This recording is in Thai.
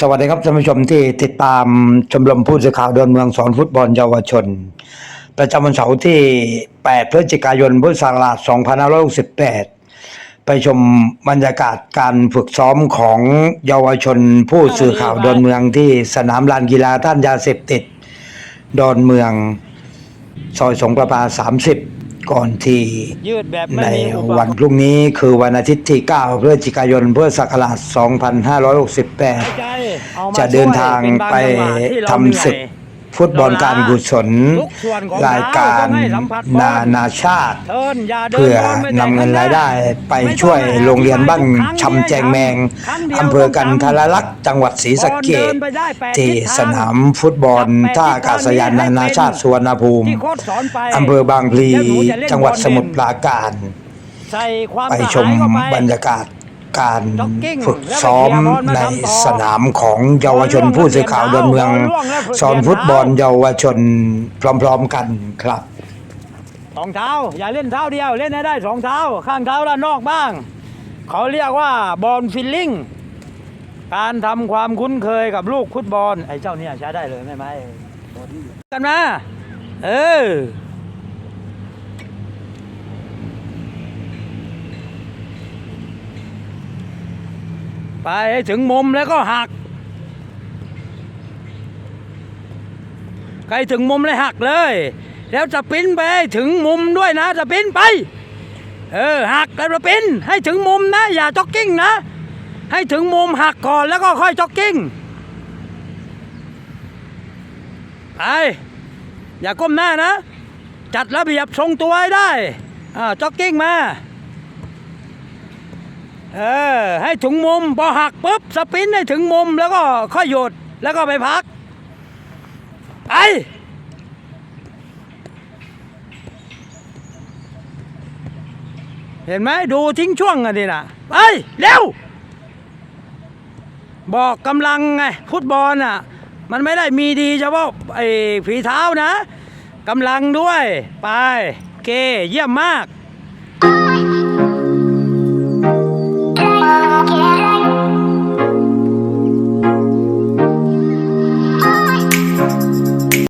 สวัสดีครับท่านผู้ชมที่ติดตามชมรมผู้สื่อข่าวดินเมืองสอนฟุตบอลเยาวชน ประจำวันเสาร์ที่ 8 พฤศจิกายน พุทธศักราช 2568 ไปชมบรรยากาศการฝึกซ้อมของเยาวชนผู้สื่อข่าวดอนเมืองที่สนามลานกีฬาท่านยาเสพติด ดอนเมือง ซอยสงประปา 30 ก่อนที่ในวันพรุ่งนี้คือวันอาทิตย์ที่ 9 พฤศจิกายนพุทธศักราช 2568 จเอามาจะเดินทางช่วยเป็นบไปจังหวะที่เราทำศึกเหนื่อยฟุตบอลการกุศลทุกส่วนของรายการเท้าต้องให้สัมผัสบอลนานาชาติเทินอย่าเดินเพื่อบลไม่นำเงินรายได้ไปไม่ต้องช่วยโรงเรียนบ้านครั้งชำแจงแมงครั้งเดียวอำเภอกันทรลักษณ์จังหวัดศรีสะเกบอลษเดินไปได้แปดที่ทิศทางสนามฟุตบอลจับแปดท่าอากาศยานนานาชาติสุวรรณภูมิที่โค้ชสอนไปอำเภอบางพลีเดี๋ยวหนูจะเล่นจังหวัดบอลสมุทรปราการใส่ความไปกระชหามยเข้าไปบรรยากาศ การจ็อกกิ้งฝึกซ้อมแล้วไปในเคลียร์บอลมาทำต่อสนามของเยาวชนผู้สื่อข่าวดอนเมืองบอลล่วงแล้วสอนฟุตบอลเยาวชนพร้อมๆกันครับสองเท้า อย่าเล่นเท้าเดียวเล่นให้ได้สองเท้า ข้างเท้าด้านนอกบ้าง เขาเรียกว่าบอลฟิลลิ่งการทำความคุ้นเคยกับลูกฟุตบอลไอ้เจ้าเนี่ยใช้ได้เลยไม่ไหมกันมาเออ ไปให้ถึงมุมแล้วก็หักใกล้ถึงมุมเลยหักเลย แล้วจะปิ้นไปถึงมุมด้วยนะจะปิ้นไป เออหักแล้วจะปิ้นให้ถึงมุมนะ อย่าจ็อกกิ้งนะ ให้ถึงมุมหักก่อนแล้วก็ค่อยจ็อกกิ้งไปอย่าก้มหน้านะ จัดระเบียบทรงตัวให้ได้อ่าจ็อกกิ้งมา เออให้ถึงมุมพอหักปุ๊บสปินให้ถึงมุมแล้วก็ค่อยหยุดแล้วก็ไปพักไปเห็นไหมดูทิ้งช่วงกันดินะไปเร็ว บอกกำลังไงฟุตบอลอะ มันไม่ได้มีดีเฉพาะไอ้ฝีเท้านะกำลังด้วย ไป เกเยี่ยมมาก